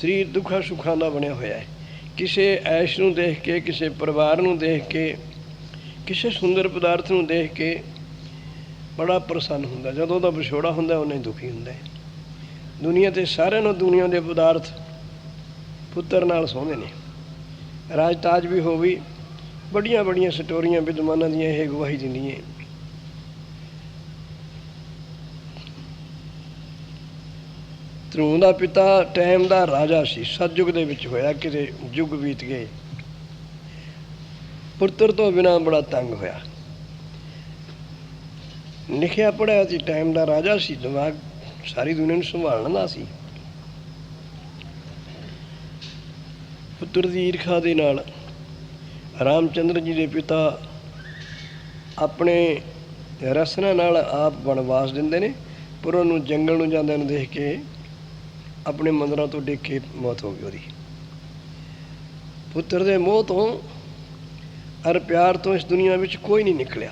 ਸਰੀਰ ਦੁੱਖਾਂ ਸੁੱਖਾਂ ਦਾ ਬਣਿਆ ਹੋਇਆ ਹੈ। ਕਿਸੇ ਐਸ਼ ਨੂੰ ਦੇਖ ਕੇ, ਕਿਸੇ ਪਰਿਵਾਰ ਨੂੰ ਦੇਖ ਕੇ, ਕਿਸੇ ਸੁੰਦਰ ਪਦਾਰਥ ਨੂੰ ਦੇਖ ਕੇ ਬੜਾ ਪ੍ਰਸੰਨ ਹੁੰਦਾ। ਜਦੋਂ ਦਾ ਵਿਛੋੜਾ ਹੁੰਦਾ ਉਹਨੇ ਦੁਖੀ ਹੁੰਦਾ ਹੈ। ਦੁਨੀਆ ਤੇ ਸਾਰਿਆਂ ਨੂੰ ਦੁਨੀਆ ਦੇ ਪਦਾਰਥ ਪੁੱਤਰ ਨਾਲ ਸੋਹਣੇ ਨੇ। ਰਾਜ ਤਾਜ ਵੀ ਹੋਵੀ ਬੜੀਆਂ ਬੜੀਆਂ ਸਟੋਰੀਆਂ ਵਿਦਵਾਨਾਂ ਦੀਆਂ ਇਹ ਗਵਾਹੀ ਦਿੰਦੀਆਂ ਧਰੂੰ ਦਾ ਪਿਤਾ ਟਾਈਮ ਦਾ ਰਾਜਾ ਸੀ। ਸਤਜੁਗ ਦੇ ਵਿੱਚ ਹੋਇਆ ਕਿਤੇ ਯੁੱਗ ਬੀਤ ਗਏ। ਪੁੱਤਰ ਤੋਂ ਬਿਨਾ ਬੜਾ ਤੰਗ ਹੋਇਆ। ਲਿਖਿਆ ਪੜਿਆ ਸੀ, ਟਾਈਮ ਦਾ ਰਾਜਾ ਸੀ। ਦਿਮਾਗ ਸਾਰੀ ਦੁਨੀਆ ਨੂੰ ਸੰਭਾਲਣ ਦਾ ਸੀ। ਪੁੱਤਰ ਦੀ ਈਰਖਾ ਦੇ ਨਾਲ ਰਾਮਚੰਦਰ ਜੀ ਦੇ ਪਿਤਾ ਆਪਣੇ ਰਸਨਾ ਨਾਲ ਆਪ ਵਣਵਾਸ ਦਿੰਦੇ ਨੇ। ਪਰ ਉਹਨੂੰ ਜੰਗਲ ਨੂੰ ਜਾਂਦਿਆਂ ਨੂੰ ਦੇਖ ਕੇ ਆਪਣੇ ਮੰਦਰਾਂ ਤੋਂ ਡਿੱਗ ਕੇ ਮੌਤ ਹੋ ਗਈ ਉਹਦੀ। ਪੁੱਤਰ ਦੇ ਮੋਹ ਤੋਂ ਅਰ ਪਿਆਰ ਤੋਂ ਇਸ ਦੁਨੀਆ ਵਿੱਚ ਕੋਈ ਨਹੀਂ ਨਿਕਲਿਆ।